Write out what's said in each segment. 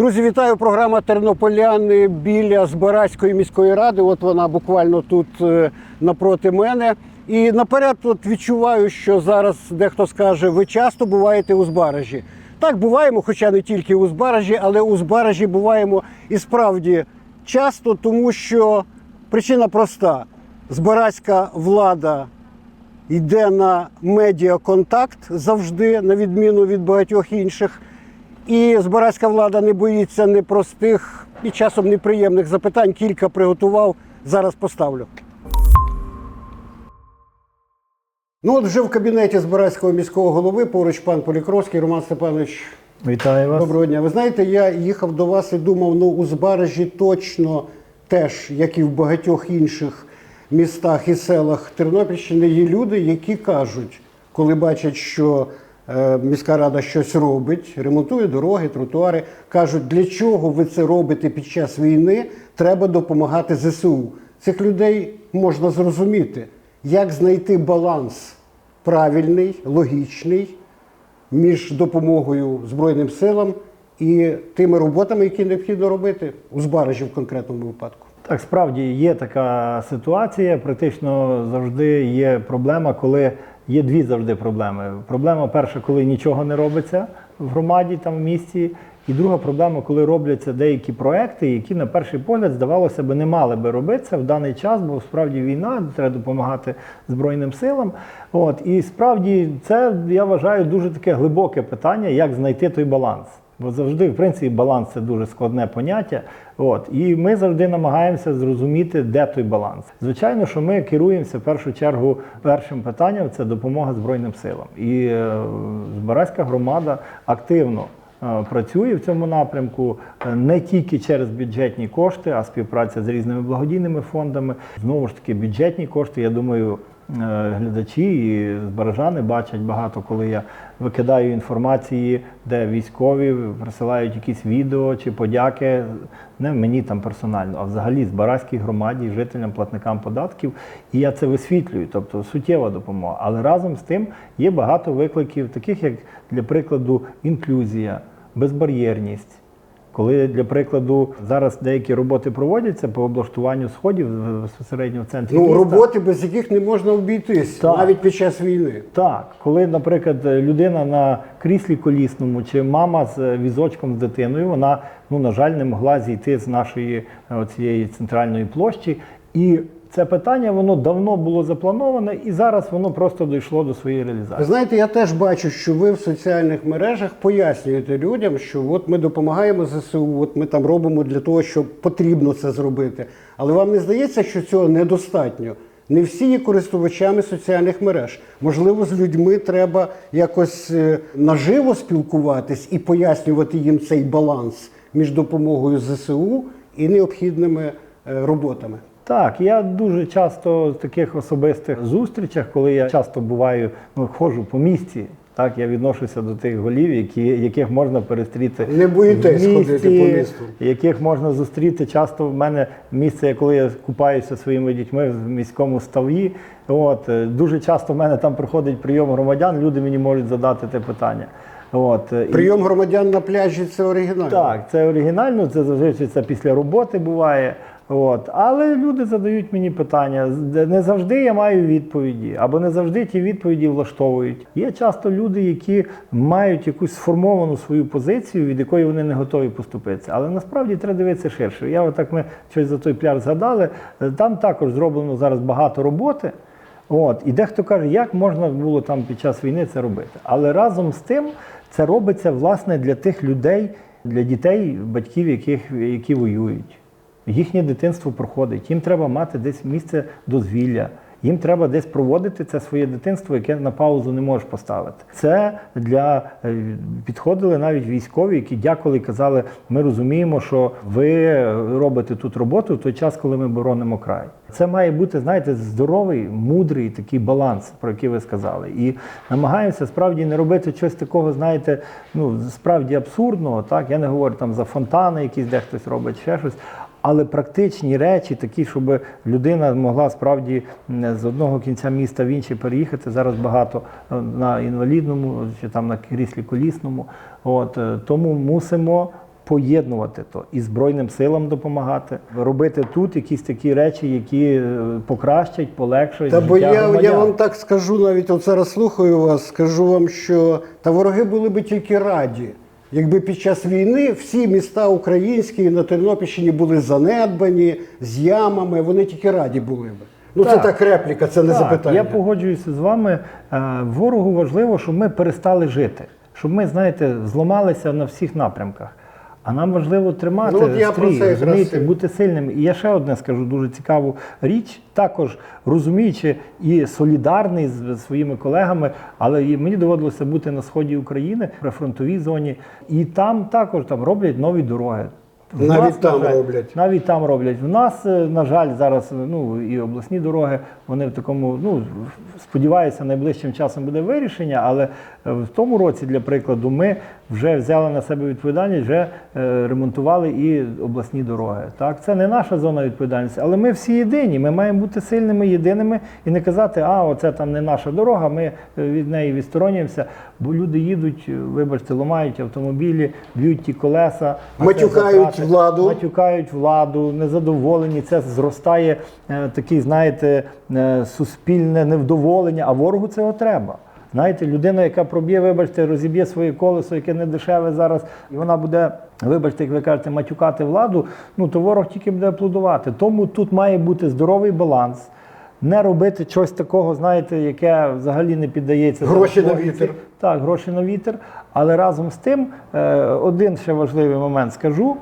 Друзі, вітаю! Програма Тернополяни біля Збаразької міської ради. От вона буквально тут е, напроти мене. І наперед от відчуваю, що зараз дехто скаже, ви часто буваєте у Збаражі. Так, буваємо, хоча не тільки у Збаражі, але у Збаражі буваємо і справді часто, тому що причина проста: збаразька влада йде на медіаконтакт завжди, на відміну від багатьох інших. І збаразька влада не боїться непростих і часом неприємних запитань. Кілька приготував. Зараз поставлю. Ну от вже в кабінеті Збаразького міського голови поруч пан Полікровський, Роман Степанович. Вітаю вас. Доброго дня. Ви знаєте, я їхав до вас і думав, ну у Збаражі точно теж, як і в багатьох інших містах і селах Тернопільщини, є люди, які кажуть, коли бачать, що міська рада щось робить, ремонтує дороги, тротуари, кажуть, для чого ви це робите під час війни? Треба допомагати ЗСУ. Цих людей можна зрозуміти, як знайти баланс правильний, логічний між допомогою Збройним силам і тими роботами, які необхідно робити у Збаражі в конкретному випадку. Так, справді є така ситуація. Практично завжди є проблема, коли є дві завжди проблеми. Проблема перша, коли нічого не робиться в громаді, там в місті. І друга проблема, коли робляться деякі проекти, які на перший погляд здавалося б, не мали би робитися в даний час, бо справді війна, треба допомагати Збройним силам. От і справді це я вважаю дуже таке глибоке питання, як знайти той баланс. Бо завжди, в принципі, баланс це дуже складне поняття. От і ми завжди намагаємося зрозуміти, де той баланс. Звичайно, що ми керуємося в першу чергу першим питанням це допомога Збройним силам. І е, Збаразька громада активно. е, Працює в цьому напрямку е, не тільки через бюджетні кошти, а співпраця з різними благодійними фондами. Знову ж таки, бюджетні кошти. Я думаю, глядачі і збаражани бачать багато, коли я викидаю інформації, де військові присилають якісь відео чи подяки не мені там персонально, а взагалі збаразькій громаді, жителям, платникам податків. І я це висвітлюю, тобто суттєва допомога. Але разом з тим є багато викликів, таких як для прикладу інклюзія, безбар'єрність. Коли для прикладу зараз деякі роботи проводяться по облаштуванню сходів безпосередньо в центрі Ну, міста. роботи, без яких не можна обійтись, Так. навіть під час війни. Так, коли, наприклад, людина на кріслі колісному чи мама з візочком з дитиною, вона, ну, на жаль, не могла зійти з нашої е, цієї центральної площі. І це питання воно давно було заплановане, і зараз воно просто дійшло до своєї реалізації. знаєте, я теж бачу, що ви в соціальних мережах пояснюєте людям, що от ми допомагаємо ЗСУ, от ми там робимо для того, що потрібно це зробити. Але вам не здається, що цього недостатньо? Не всі є користувачами соціальних мереж. Можливо, з людьми треба якось е, наживо спілкуватись і пояснювати їм цей баланс між допомогою ЗСУ і необхідними е, роботами. Так, я дуже часто в таких особистих зустрічах, коли я часто буваю, ну ходжу по місті. Так, я відношуся до тих голів, які, яких можна перестріти Не боїтесь ходити по місту? яких можна зустріти. Часто в мене місце, коли я купаюся своїми дітьми в міському ставі. От е, дуже часто в мене там проходить прийом громадян. Люди мені можуть задати те питання. От е, Прийом громадян на пляжі це оригінально. так, це оригінально, це зазвичай це після роботи буває. От. Але люди задають мені питання. Не завжди я маю відповіді, або не завжди ті відповіді влаштовують. Є часто люди, які мають якусь сформовану свою позицію, від якої вони не готові поступитися. Але насправді треба дивитися ширше. Я отак ми щось за той пляж згадали. Там також зроблено зараз багато роботи. От, і дехто каже, як можна було там під час війни це робити. Але разом з тим це робиться власне для тих людей, для дітей, батьків, яких, які воюють. Їхнє дитинство проходить. Їм треба мати десь місце дозвілля. Їм треба десь проводити це своє дитинство, яке на паузу не можеш поставити. Це для е, підходили навіть військові, які дякували і казали: ми розуміємо, що ви робите тут роботу в той час, коли ми боронимо край. Це має бути, знаєте, здоровий, мудрий такий баланс, про який ви сказали. І намагаємося справді не робити щось такого, знаєте, ну справді абсурдного. Так, я не говорю там за фонтани, якісь де хтось робить ще щось. Але практичні речі, такі, щоб людина могла справді з одного кінця міста в інший переїхати. Зараз багато е, на інвалідному чи там на кріслі колісному. От е, тому мусимо поєднувати то і Збройним силам допомагати, робити тут якісь такі речі, які е, покращать, полегшать. Та бо життя я, я громадян. вам так скажу, навіть от зараз слухаю вас, скажу вам, що та вороги були би тільки раді. Якби під час війни всі міста українські на Тернопільщині були занедбані з ямами, вони тільки раді були б. Ну це Так. так репліка, це не Так, запитання. Я погоджуюся з вами. Е, Ворогу важливо, щоб ми перестали жити, щоб ми, знаєте, зламалися на всіх напрямках. А нам важливо тримати Ну, я про стрій, це розумієте, і- бути сильним. І я ще одне скажу дуже цікаву річ, також розуміючи і солідарний з своїми колегами, але і мені доводилося бути на сході України при фронтовій зоні, і там також там роблять нові дороги. В Навіть на там жаль, роблять. навіть там роблять. В нас, е, на жаль, зараз ну і обласні дороги, вони в такому, ну сподіваюся, найближчим часом буде вирішення, але е, в тому році, для прикладу, ми вже взяли на себе відповідальність, вже е, ремонтували і обласні дороги. Так, це не наша зона відповідальності, але ми всі єдині. Ми маємо бути сильними, єдиними і не казати, а оце там не наша дорога, ми е, від неї відсторонюємося, бо люди їдуть, е, вибачте, ламають автомобілі, б'ють ті колеса, Матюкають затрати. владу. матюкають владу, незадоволені. Це зростає такий, знаєте, суспільне невдоволення, а ворогу цього треба. Знаєте, людина, яка проб'є, вибачте, розіб'є своє колесо, яке не дешеве зараз, і вона буде, вибачте, як ви кажете, матюкати владу, ну то ворог тільки буде аплодувати. Тому тут має бути здоровий баланс. Не робити щось такого, знаєте, яке взагалі не піддається Гроші на вітер. Так, гроші на вітер. Але разом з тим, е, один ще важливий момент скажу.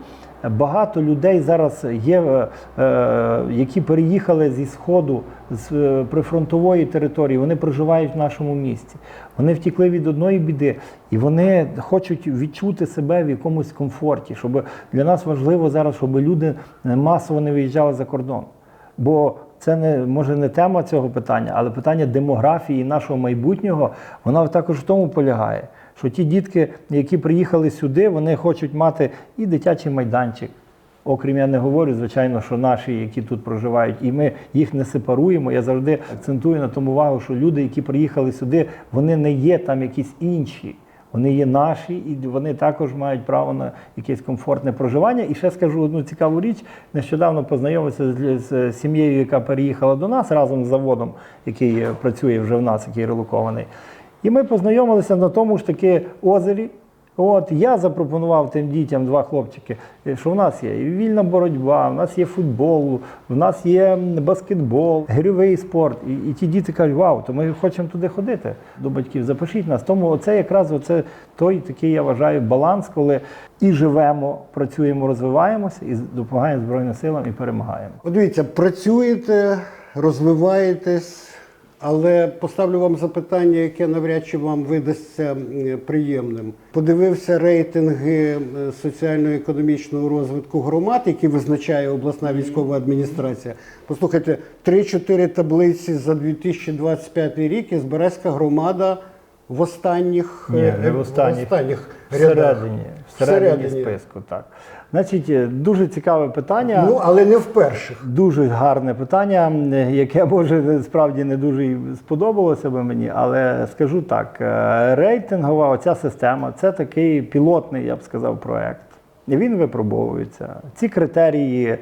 Багато людей зараз є, е, е, які переїхали зі сходу з е, прифронтової території. Вони проживають в нашому місті. Вони втікли від одної біди, і вони хочуть відчути себе в якомусь комфорті. Щоб для нас важливо зараз, щоб люди масово не виїжджали за кордон. Бо це не може не тема цього питання, але питання демографії нашого майбутнього, вона також в тому полягає, що ті дітки, які приїхали сюди, вони хочуть мати і дитячий майданчик. Окрім я не говорю, звичайно, що наші, які тут проживають, і ми їх не сепаруємо. Я завжди акцентую на тому увагу, що люди, які приїхали сюди, вони не є там якісь інші. Вони є наші, і вони також мають право на якесь комфортне проживання. І ще скажу одну цікаву річ. Нещодавно познайомився з, сім'єю, яка переїхала до нас разом з заводом, який е, працює вже в нас, який релокований. І ми познайомилися на тому ж таки озері. От я запропонував тим дітям два хлопчики, е, що в нас є і вільна боротьба, в нас є футбол, в нас є баскетбол, гирьовий спорт. І, і ті діти кажуть, вау, то ми хочемо туди ходити до батьків, запишіть нас. Тому це якраз оце той такий, я вважаю, баланс, коли і живемо, працюємо, розвиваємося, і допомагаємо Збройним силам і перемагаємо. От дивіться, працюєте, розвиваєтесь, але поставлю вам запитання, яке навряд чи вам видасться приємним. Подивився рейтинги е, соціально-економічного розвитку громад, які визначає обласна військова адміністрація. Послухайте, 3-4 таблиці за 2025 рік і Зберезька громада в останніх, Ні, е, не в останніх, останніх рядах. всередині, всередині Всередині. списку. Так. Значить, е, дуже цікаве питання. Ну, але не в перших. Дуже гарне питання, яке може справді не дуже сподобалося би мені, але скажу так: е, рейтингова оця система це такий пілотний, я б сказав, проект. Він випробовується. Ці критерії е,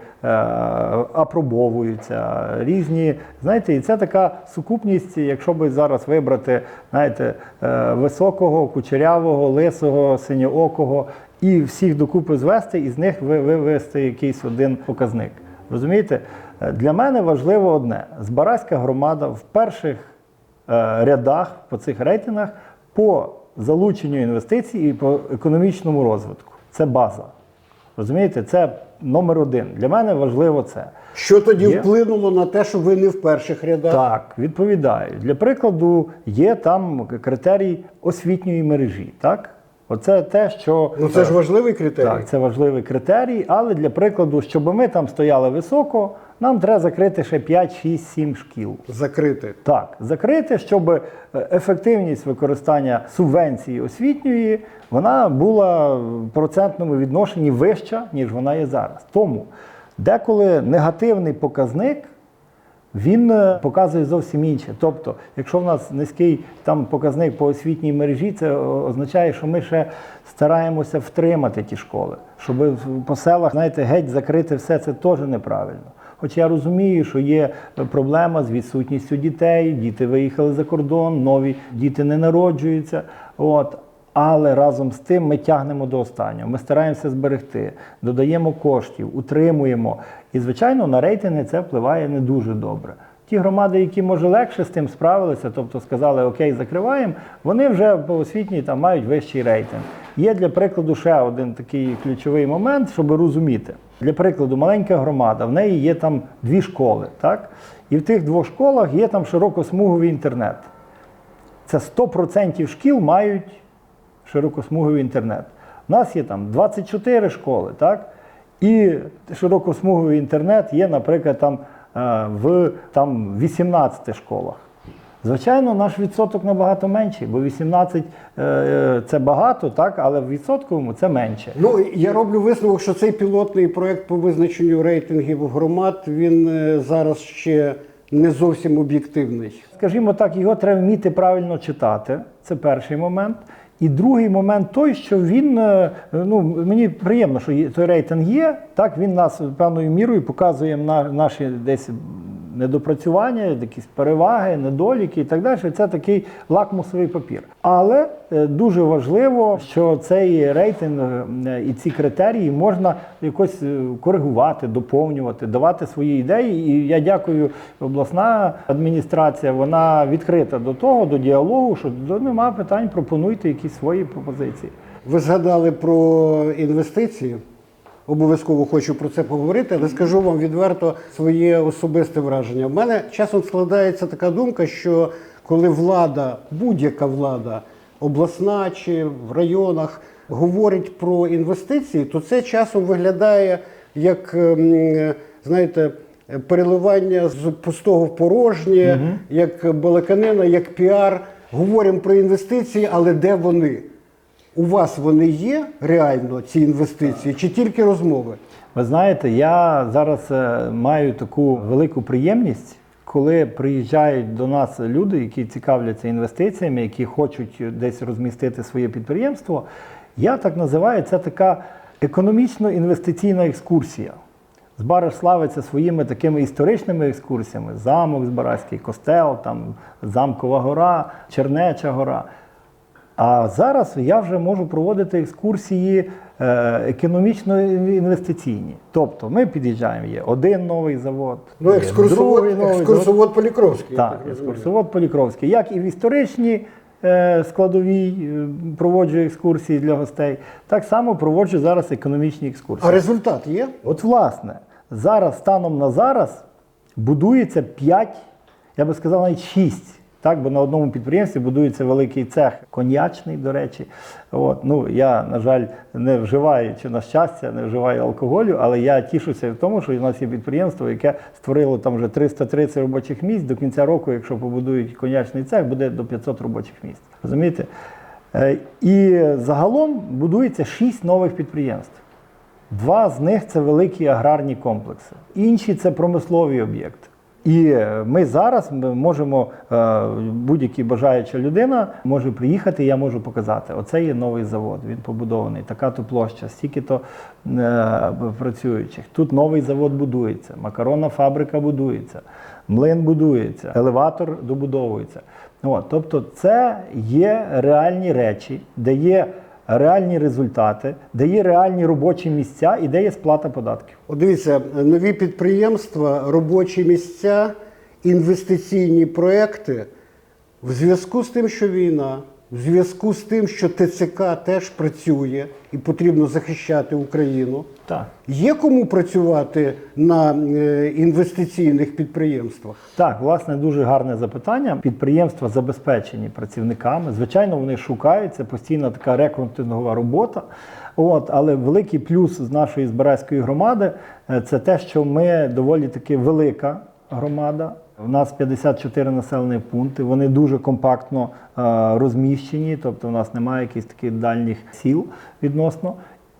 апробовуються, різні. Знаєте, і це така сукупність, якщо би зараз вибрати, знаєте, е, високого, кучерявого, лисого, синьоокого і всіх докупи звести, і з них ви- вивести якийсь один показник. Розумієте? Е, Для мене важливо одне: Збаразька громада в перших е, рядах по цих рейтингах по залученню інвестицій і по економічному розвитку. Це база. Розумієте, це номер один. Для мене важливо це. Що тоді Є. вплинуло на те, що ви не в перших рядах? Так, відповідаю. Для прикладу, є там критерій освітньої мережі. Так? Оце те, що Ну це ж важливий критерій. Так, це важливий критерій, але для прикладу, щоб ми там стояли високо, нам треба закрити ще 5, 6, 7 шкіл. Закрити. Так, закрити, щоб е, ефективність використання субвенції освітньої вона була в процентному відношенні вища, ніж вона є зараз. Тому деколи негативний показник він е, показує зовсім інше. Тобто, якщо в нас низький там показник по освітній мережі, це означає, що ми ще стараємося втримати ті школи, щоб по селах, знаєте, геть закрити все це теж неправильно. Хоч я розумію, що є проблема з відсутністю дітей, діти виїхали за кордон, нові діти не народжуються. От. Але разом з тим ми тягнемо до останнього. Ми стараємося зберегти, додаємо коштів, утримуємо. І, звичайно, на рейтинги це впливає не дуже добре. Ті громади, які може легше з тим справилися, тобто сказали Окей, закриваємо, вони вже по освітній там мають вищий рейтинг. Є для прикладу ще один такий ключовий момент, щоб розуміти. Для прикладу, маленька громада, в неї є там дві школи, так? І в тих двох школах є там широкосмуговий інтернет. Це 100% шкіл мають широкосмуговий інтернет. У нас є там 24 школи, так? І широкосмуговий інтернет є, наприклад, там, е, в там, 18 школах. Звичайно, наш відсоток набагато менший, бо 18 е, е, це багато, так? але в відсотковому це менше. Ну я роблю висновок, що цей пілотний проект по визначенню рейтингів громад він зараз ще не зовсім об'єктивний. Скажімо так, його треба вміти правильно читати. Це перший момент. І другий момент той, що він е, ну мені приємно, що той рейтинг є. Так він нас певною мірою показує на наші десь недопрацювання, якісь переваги, недоліки і так далі. Це такий лакмусовий папір. Але е, дуже важливо, що цей рейтинг е, і ці критерії можна якось е, коригувати, доповнювати, давати свої ідеї. І я дякую, обласна адміністрація, вона відкрита до того, до діалогу, що до- нема питань, пропонуйте якісь свої пропозиції. Ви згадали про інвестиції. Обов'язково хочу про це поговорити, але скажу вам відверто своє особисте враження. В мене часом складається така думка, що коли влада, будь-яка влада, обласна чи в районах, говорить про інвестиції, то це часом виглядає як, ем, знаєте, переливання з пустого в порожнє, як балаканина, як піар. Говоримо про інвестиції, але де вони? У вас вони є реально ці інвестиції, чи тільки розмови? Ви знаєте, я зараз е, маю таку велику приємність, коли приїжджають до нас люди, які цікавляться інвестиціями, які хочуть десь розмістити своє підприємство. Я так називаю це така економічно-інвестиційна екскурсія. Збараж славиться своїми такими історичними екскурсіями: замок Збаразький, костел, там Замкова гора, Чернеча гора. А зараз я вже можу проводити екскурсії е, економічно-інвестиційні. Тобто ми під'їжджаємо, є один новий завод, Ну, екскурсовод, другий новий завод. екскурсовод Полікровський. я Так, екскурсовод Полікровський. Як і в історичній е, складовій е, проводжу екскурсії для гостей, так само проводжу зараз економічні екскурсії. А результат є? От власне, зараз станом на зараз будується 5, я би сказав, навіть 6. Так, бо на одному підприємстві будується великий цех, коньячний, до речі. От, ну, я, на жаль, не вживаю, чи на щастя, не вживаю алкоголю, але я тішуся в тому, що у нас є підприємство, яке створило там вже 330 робочих місць. До кінця року, якщо побудують коньячний цех, буде до 500 робочих місць. Розумієте? Е, І загалом будується 6 нових підприємств. Два з них це великі аграрні комплекси, інші це промислові об'єкти. І ми зараз можемо, е, будь-яка бажаюча людина може приїхати, я можу показати. Оце є новий завод, він побудований, така то площа, стільки-то е, працюючих. Тут новий завод будується, макаронна фабрика будується, млин будується, елеватор добудовується. От, тобто, це є реальні речі, де є реальні результати, де є реальні робочі місця і де є сплата податків. От дивіться, нові підприємства, робочі місця, інвестиційні проекти в зв'язку з тим, що війна, в зв'язку з тим, що ТЦК теж працює і потрібно захищати Україну. Так. Є кому працювати на е, інвестиційних підприємствах? Так, власне, дуже гарне запитання. Підприємства забезпечені працівниками. Звичайно, вони шукають, це постійна така рекрутингова робота. От, але великий плюс з нашої збаразької громади е, це те, що ми доволі таки велика громада. У нас 54 населені пункти, вони дуже компактно е, розміщені, тобто у нас немає якихось таких дальніх сіл відносно.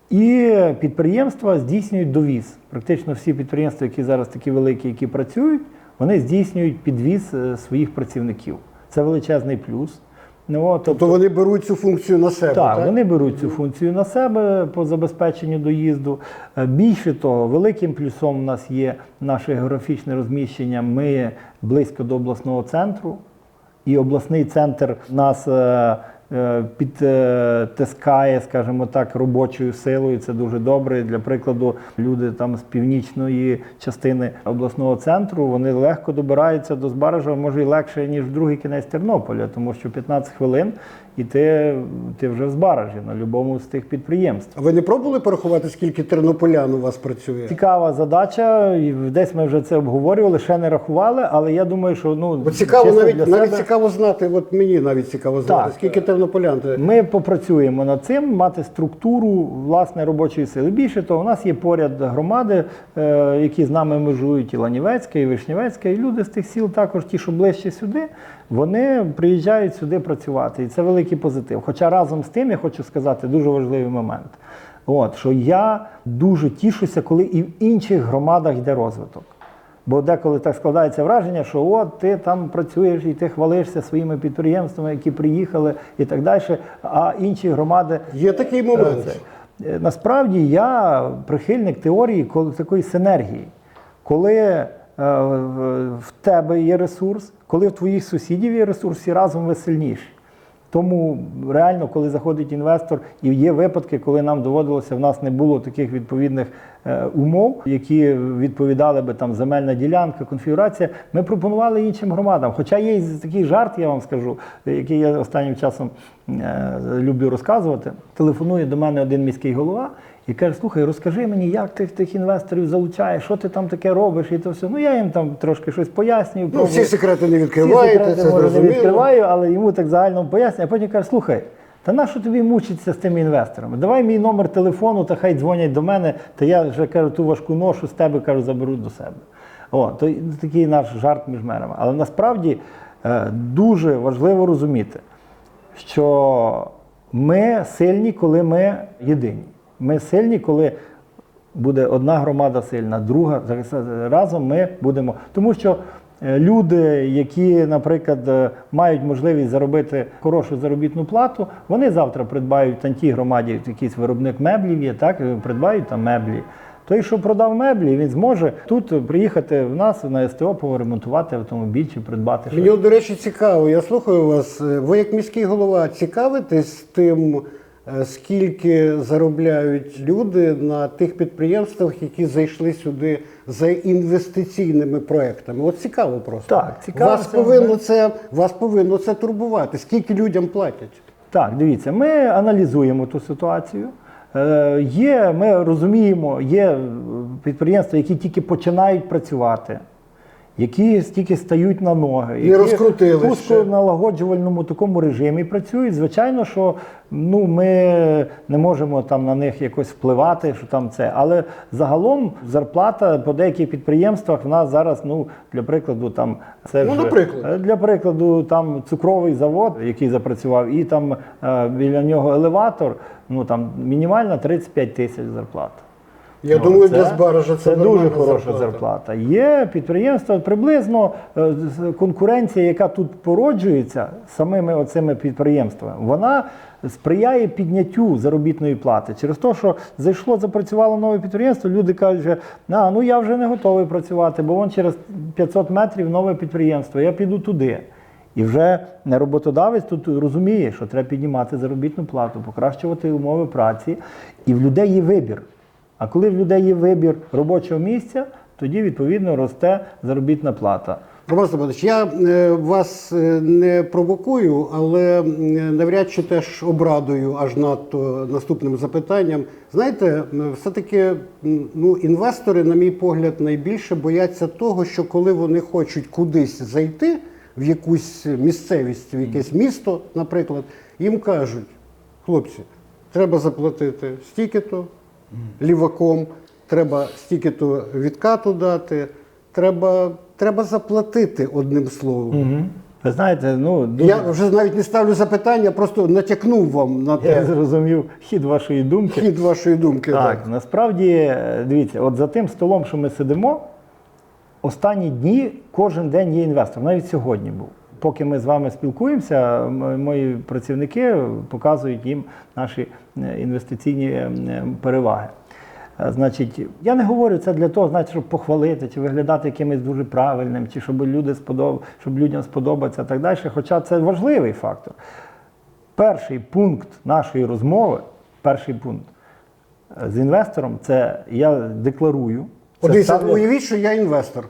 І підприємства здійснюють довіз. Практично всі підприємства, які зараз такі великі, які працюють, вони здійснюють підвіз е, своїх працівників. Це величезний плюс. Ну, тобто, Тобто вони беруть цю функцію на себе. так, Так, вони беруть цю функцію на себе по забезпеченню доїзду. Е, Більше того, великим плюсом у нас є наше географічне розміщення. Ми близько до обласного центру, і обласний центр нас е, підтискає, скажімо так, робочою силою. Це дуже добре. Для прикладу, люди там з північної частини обласного центру вони легко добираються до Збаража, може і легше, ніж в другий кінець Тернополя, тому що 15 хвилин і ти, ти вже в Збаражі на будь-якому з тих підприємств. А ви не пробували порахувати, скільки тернополян у вас працює? Цікава задача, десь ми вже це обговорювали, ще не рахували, але я думаю, що ну Бо цікаво, навіть, для навіть цікаво знати, от мені навіть цікаво знати, Так. скільки тернополян. ти- Ми попрацюємо над цим, мати структуру власне робочої сили. Більше того, у нас є поряд громади, е, які з нами межують і Ланівецька, і Вишнівецька, і люди з тих сіл, також ті, що ближче сюди, вони приїжджають сюди працювати. І це великий позитив. Хоча разом з тим я хочу сказати дуже важливий момент. От, що я дуже тішуся, коли і в інших громадах йде розвиток. Бо деколи так складається враження, що от ти там працюєш і ти хвалишся своїми підприємствами, які приїхали і так далі, а інші громади. Є такий момент. Це. Е, Насправді я прихильник теорії коли- такої синергії, коли е, в тебе є ресурс, коли в твоїх сусідів є ресурс, всі разом ви сильніші. Тому реально, коли заходить інвестор, і є випадки, коли нам доводилося, в нас не було таких відповідних умов, які відповідали би там земельна ділянка, конфігурація. Ми пропонували іншим громадам. Хоча є такий жарт, я вам скажу, який я останнім часом е, люблю розказувати. Телефонує до мене один міський голова. І каже, слухай, розкажи мені, як ти тих інвесторів залучаєш, що ти там таке робиш, і то все. Ну я їм там трошки щось пояснюю. Ну, всі секрети не Всі секрети, це може, не відкриваю, але йому так загально пояснюю. А потім каже, слухай, та нащо тобі мучитися з тими інвесторами? Давай мій номер телефону, та хай дзвонять до мене, та я вже кажу, ту важку ношу з тебе кажу, заберу до себе. О, то такий наш жарт між мерами. Але насправді е, дуже важливо розуміти, що ми сильні, коли ми єдині. Ми сильні, коли буде одна громада сильна, друга разом ми будемо. Тому що люди, які, наприклад, е, мають можливість заробити хорошу заробітну плату, вони завтра придбають там тій громаді, якийсь виробник меблів є, так е, придбають там меблі. Той, що продав меблі, він зможе тут приїхати в нас на СТО, поремонтувати автомобіль чи придбати щось. Мені, до речі, цікаво, я слухаю вас. Е, Ви як міський голова цікавитесь тим, е, скільки заробляють люди на тих підприємствах, які зайшли сюди за інвестиційними проектами? От цікаво просто. Так, цікаво Вас це, повинно ми- це, вас повинно це турбувати. Скільки людям платять? Так, дивіться, ми аналізуємо ту ситуацію. Е, Є, ми розуміємо, є е, підприємства, які тільки починають працювати, які тільки стають на ноги, які розкрутились в ще. налагоджувальному такому режимі працюють. Звичайно, що ну, ми не можемо там на них якось впливати, що там це. Але загалом зарплата по деяких підприємствах в нас зараз, ну, для прикладу, там це Ну, ж, наприклад. е, для прикладу, там цукровий завод, який запрацював, і там е, біля нього елеватор, ну там мінімальна 35 тисяч зарплата. Я Ну, думаю, це- для Збаража це, це дуже хороша зарплата. Є підприємства, приблизно е, конкуренція, яка тут породжується самими оцими підприємствами, вона сприяє підняттю заробітної плати. Через те, що зайшло, запрацювало нове підприємство, люди кажуть, що, а, ну я вже не готовий працювати, бо вон через 500 метрів нове підприємство, я піду туди. І вже роботодавець тут розуміє, що треба піднімати заробітну плату, покращувати умови праці, і в людей є вибір. А коли в людей є вибір робочого місця, тоді відповідно росте заробітна плата. Роман Степанович, я е, вас е, не провокую, але навряд чи теж обрадую аж надто наступним запитанням. Знаєте, все-таки ну, інвестори, на мій погляд, найбільше бояться того, що коли вони хочуть кудись зайти в якусь місцевість, в якесь місто, наприклад, їм кажуть, хлопці, треба заплатити стільки-то ліваком, треба стільки-то відкату дати, треба, треба заплатити одним словом. Ви знаєте, ну дуже Я вже навіть не ставлю запитання, просто натякнув вам на те. я зрозумів хід вашої думки. хід вашої думки. Так, насправді, е, дивіться, от за тим столом, що ми сидимо, останні дні кожен день є інвестор, навіть сьогодні був. Поки ми з вами спілкуємося, мої працівники показують їм наші е, інвестиційні е, переваги. Е, Значить, я не говорю це для того, знаєте, щоб похвалити чи виглядати якимось дуже правильним, чи щоб люди сподоб... щоб людям сподобатися так далі. Хоча це важливий фактор. Перший пункт нашої розмови, перший пункт з інвестором, це я декларую. це дивіться, ставлю- уявіть, що я інвестор.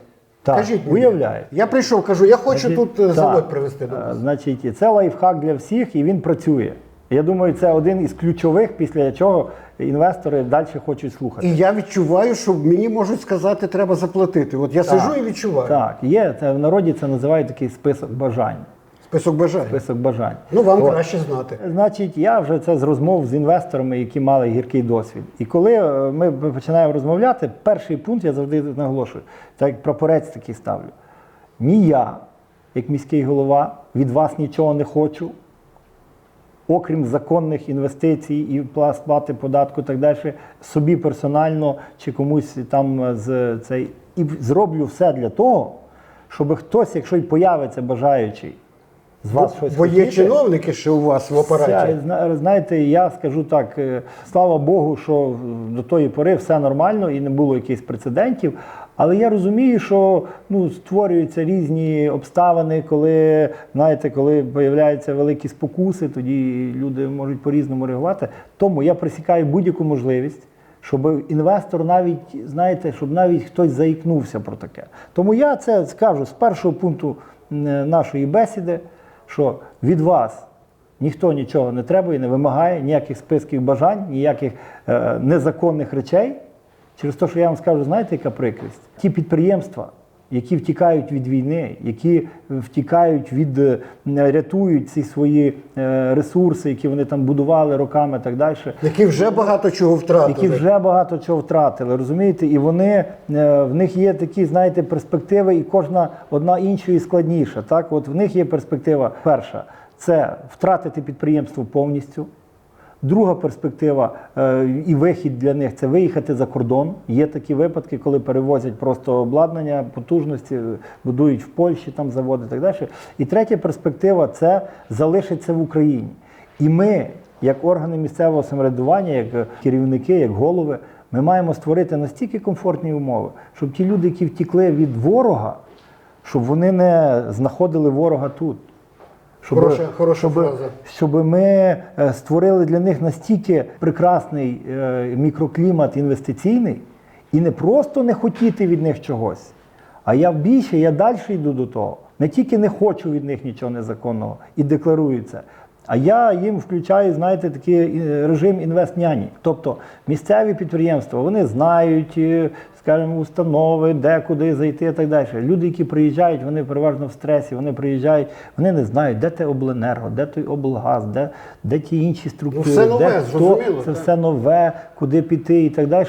Так, Кажіть мені. уявляю. Я прийшов, кажу, я хочу Значить, тут е, так, завод привезти до е, вас. Значить, це лайфхак для всіх і він працює. Я думаю, це один із ключових, після чого інвестори далі хочуть слухати. І я відчуваю, що мені можуть сказати, треба заплатити. От я сижу і відчуваю. Так, є це в народі це називають такий список бажань. Список бажань. Список бажань. Ну вам От. краще знати. Значить, я вже це з розмов з інвесторами, які мали гіркий досвід. І коли е, ми починаємо розмовляти, перший пункт я завжди наголошую, так як прапорець такий ставлю. Ні я, як міський голова, від вас нічого не хочу, окрім законних інвестицій і пла- сплати податку і так далі, собі персонально чи комусь там з цей. І зроблю все для того, щоб хтось, якщо й появиться бажаючий, з вас щось Бо є хотіти, чиновники ще у вас в апараті. це, зна- знаєте, я скажу так: е, слава Богу, що до тої пори все нормально і не було якихось прецедентів. Але я розумію, що ну, створюються різні обставини, коли знаєте, коли появляються великі спокуси, тоді люди можуть по-різному реагувати. Тому я присікаю будь-яку можливість, щоб інвестор навіть, знаєте, щоб навіть хтось заікнувся про таке. Тому я це скажу з першого пункту м, нашої бесіди, що від вас ніхто нічого не треба і не вимагає, ніяких списків бажань, ніяких е, незаконних речей. Через те, що я вам скажу, знаєте, яка прикрість? Ті підприємства, які втікають від війни, які втікають від е, рятують ці свої е, ресурси, які вони там будували роками і так далі. Які вже багато чого втратили. Які вже багато чого втратили, розумієте? І вони е, в них є такі, знаєте, перспективи, і кожна одна іншої складніша. Так, от в них є перспектива перша це втратити підприємство повністю. Друга перспектива е, і вихід для них це виїхати за кордон. Є такі випадки, коли перевозять просто обладнання, потужності, будують в Польщі там заводи і так далі. І третя перспектива це залишиться в Україні. І ми, як органи місцевого самоврядування, як керівники, як голови, ми маємо створити настільки комфортні умови, щоб ті люди, які втікли від ворога, щоб вони не знаходили ворога тут. Щоб, Хороша- хороша щоб, фраза. щоб ми е, створили для них настільки прекрасний е, мікроклімат інвестиційний і не просто не хотіти від них чогось, а я більше, я далі йду до того. Не тільки не хочу від них нічого незаконного і декларую це. А я їм включаю, знаєте, такий е, режим інвестняні. Тобто місцеві підприємства вони знають, скажімо, установи, де куди зайти і так далі. Люди, які приїжджають, вони переважно в стресі, вони приїжджають, вони не знають, де те обленерго, де той облгаз, де, де ті інші структури, все нове, де хто, зрозуміло, це так. все нове, куди піти і так далі.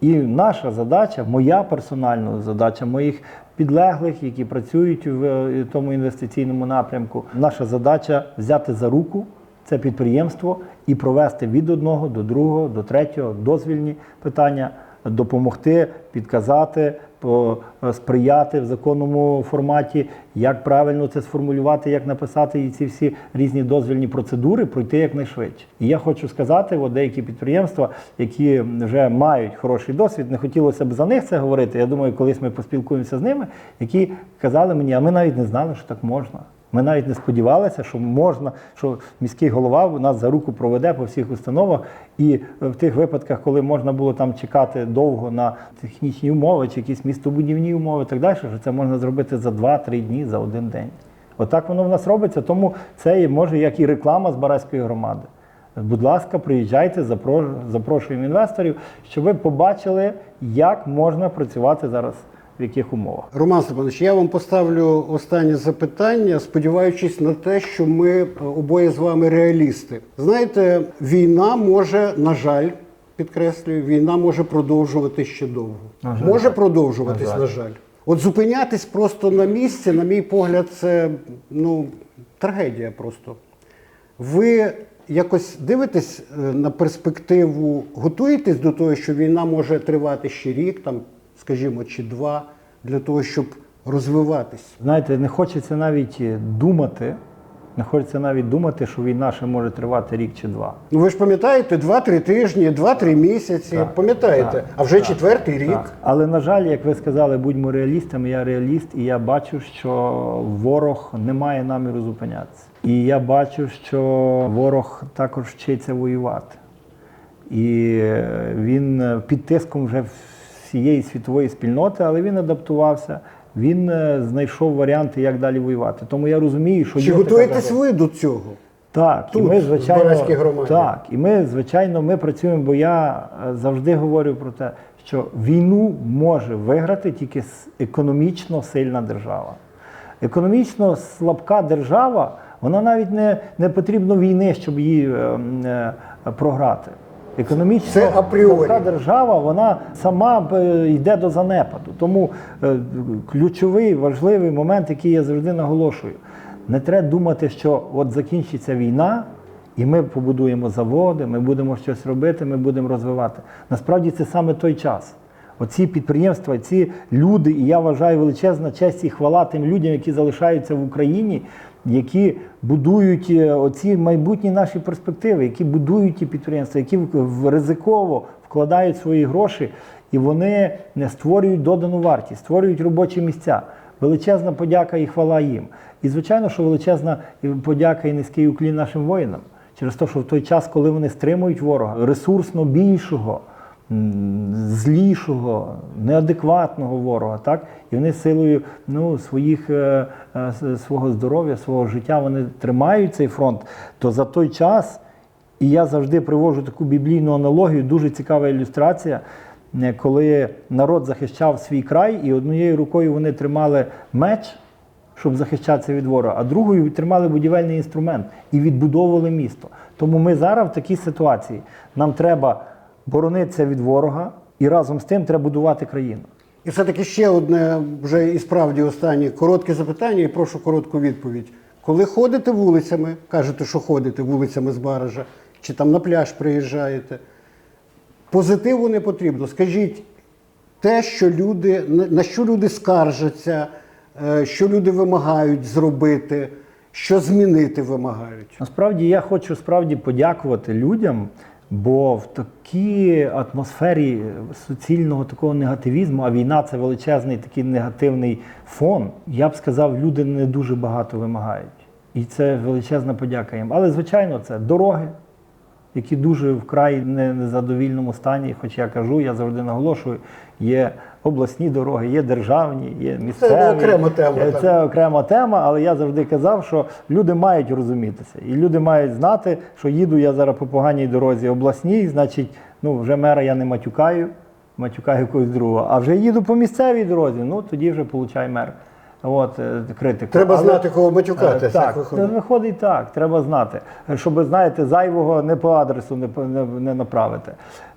І наша задача, моя персональна задача, моїх підлеглих, які працюють в е, тому інвестиційному напрямку, наша задача взяти за руку це підприємство і провести від одного до другого, до третього дозвільні питання, допомогти, підказати, е, сприяти в законному форматі, як правильно це сформулювати, як написати і ці всі різні дозвільні процедури пройти якнайшвидше. І я хочу сказати, от деякі підприємства, які вже мають хороший досвід, не хотілося б за них це говорити. Я думаю, колись ми поспілкуємося з ними, які казали мені, а ми навіть не знали, що так можна. Ми навіть не сподівалися, що можна, що міський голова нас за руку проведе по всіх установах. І в тих випадках, коли можна було там чекати довго на технічні умови чи якісь містобудівні умови, так далі, що це можна зробити за 2-3 дні, за один день. Отак воно в нас робиться, тому це може як і реклама з Бараської громади. Будь ласка, приїжджайте, запрошуємо інвесторів, щоб ви побачили, як можна працювати зараз в яких умовах. Роман Степанович, я вам поставлю останнє запитання, сподіваючись на те, що ми е, обоє з вами реалісти. Знаєте, війна може, на жаль, підкреслюю, війна може продовжуватись ще довго. На жаль, може продовжуватись, На на жаль. жаль. От зупинятись просто на місці, на мій погляд, це ну, трагедія просто. Ви якось дивитесь е, на перспективу, готуєтесь до того, що війна може тривати ще рік, там, скажімо, чи два. для того, щоб розвиватись? Знаєте, не хочеться навіть е, думати, не хочеться навіть думати, що війна ще може тривати рік чи два. Ну ви ж пам'ятаєте, 2-3 тижні, 2-3 місяці. Так, пам'ятаєте? так, а вже так, четвертий рік. Так. Але на жаль, як ви сказали, будьмо реалістами, я реаліст, і я бачу, що ворог не має наміру зупинятися. І я бачу, що ворог також вчиться воювати. І е, він е, під тиском вже всієї світової спільноти, але він адаптувався. Він е, знайшов варіанти, як далі воювати. Тому я розумію, що Чи готуєтесь ви до цього? Так, Тут, і ми, звичайно, так, і ми, звичайно, ми працюємо, бо я е, завжди говорю про те, що війну може виграти тільки економічно сильна держава. Економічно слабка держава, вона навіть не, не потрібно війни, щоб її е, е, програти. Економічно Це апріорі. слабка держава, вона сама е, йде до занепаду. Тому е, ключовий важливий момент, який я завжди наголошую, не треба думати, що от закінчиться війна, і ми побудуємо заводи, ми будемо щось робити, ми будемо розвивати. Насправді це саме той час. Оці підприємства, ці люди, і я вважаю величезна честь і хвала тим людям, які залишаються в Україні, які будують е, оці майбутні наші перспективи, які будують ті підприємства, які ризиково вкладають свої гроші, і вони створюють додану вартість, створюють робочі місця. Величезна подяка і хвала їм. І звичайно, що величезна подяка і низький уклін нашим воїнам через те, що в той час, коли вони стримують ворога, ресурсно більшого, злішого, неадекватного ворога, так і вони силою ну, своїх е, е, свого здоров'я, свого життя вони тримають цей фронт. То за той час, і я завжди привожу таку біблійну аналогію, дуже цікава ілюстрація. е, Коли народ захищав свій край, і однією рукою вони тримали меч, щоб захищатися від ворога, а другою тримали будівельний інструмент і відбудовували місто. Тому ми зараз в такій ситуації. Нам треба боронитися від ворога, і разом з тим треба будувати країну. І все-таки ще одне, вже і справді останнє коротке запитання, і прошу коротку відповідь. Коли ходите вулицями, кажете, що ходите вулицями з Баража, чи там на пляж приїжджаєте, позитиву не потрібно. Скажіть те, що люди, на що люди скаржаться, е, що люди вимагають зробити, що змінити вимагають. Насправді я хочу справді подякувати людям, бо в такій атмосфері суцільного такого негативізму, а війна це величезний такий негативний фон. Я б сказав, люди не дуже багато вимагають. І це величезна подяка їм. Але, звичайно, це дороги, які дуже вкрай незадовільному стані. Хоч я кажу, я завжди наголошую, є обласні дороги, є державні, є місцеві. окрема тема, Е, так. Це окрема тема, але я завжди казав, що люди мають розумітися. І люди мають знати, що їду я зараз по поганій дорозі обласній, значить, ну вже мера я не матюкаю, матюкаю когось другого. А вже їду по місцевій дорозі, ну тоді вже получай мер. От, е, критику. Треба Але- знати, кого матюкати. Е, Так, виходить. виходить так, треба знати, щоб, знаєте, зайвого не по адресу не, не, не направити.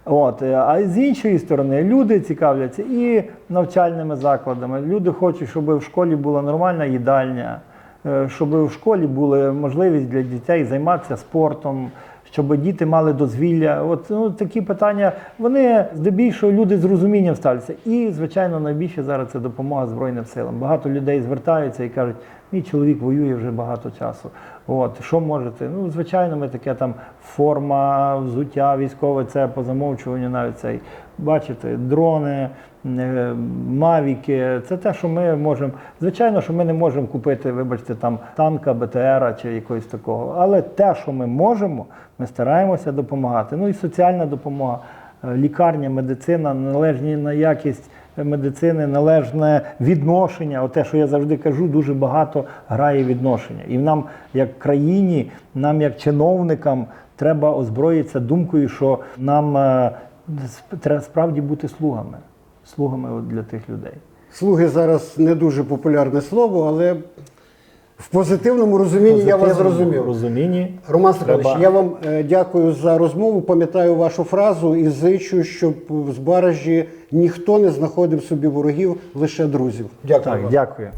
От, е, а з іншої сторони, люди цікавляться і навчальними закладами. Люди хочуть, щоб в школі була нормальна їдальня, е, щоб в школі була можливість для дітей займатися спортом, щоб діти мали дозвілля. От ну, такі питання, вони здебільшого люди з розумінням ставляться. І, звичайно, найбільше зараз це допомога Збройним силам. Багато людей звертаються і кажуть, мій чоловік воює вже багато часу. От, що можете? Ну, звичайно, ми таке там форма, взуття військове, це по замовчуванню навіть цей. Бачите, дрони, е, мавіки, це те, що ми можемо. Звичайно, що ми не можемо купити, вибачте, там танка, БТРа чи якогось такого. Але те, що ми можемо, ми стараємося допомагати. Ну і соціальна допомога, е, лікарня, медицина, належні на якість медицини, належне відношення. Оте, що я завжди кажу, дуже багато грає відношення. І нам, як країні, нам, як чиновникам, треба озброїтися думкою, що нам е, треба справді бути слугами. Слугами для тих людей. Слуги зараз не дуже популярне слово, але в позитивному розумінні я вас зрозумів. розумінні. Роман Степанович, треба- я вам е, дякую за розмову. Пам'ятаю вашу фразу і зичу, щоб в Збаражі ніхто не знаходив собі ворогів, лише друзів. Дякую. Так, вам. дякую.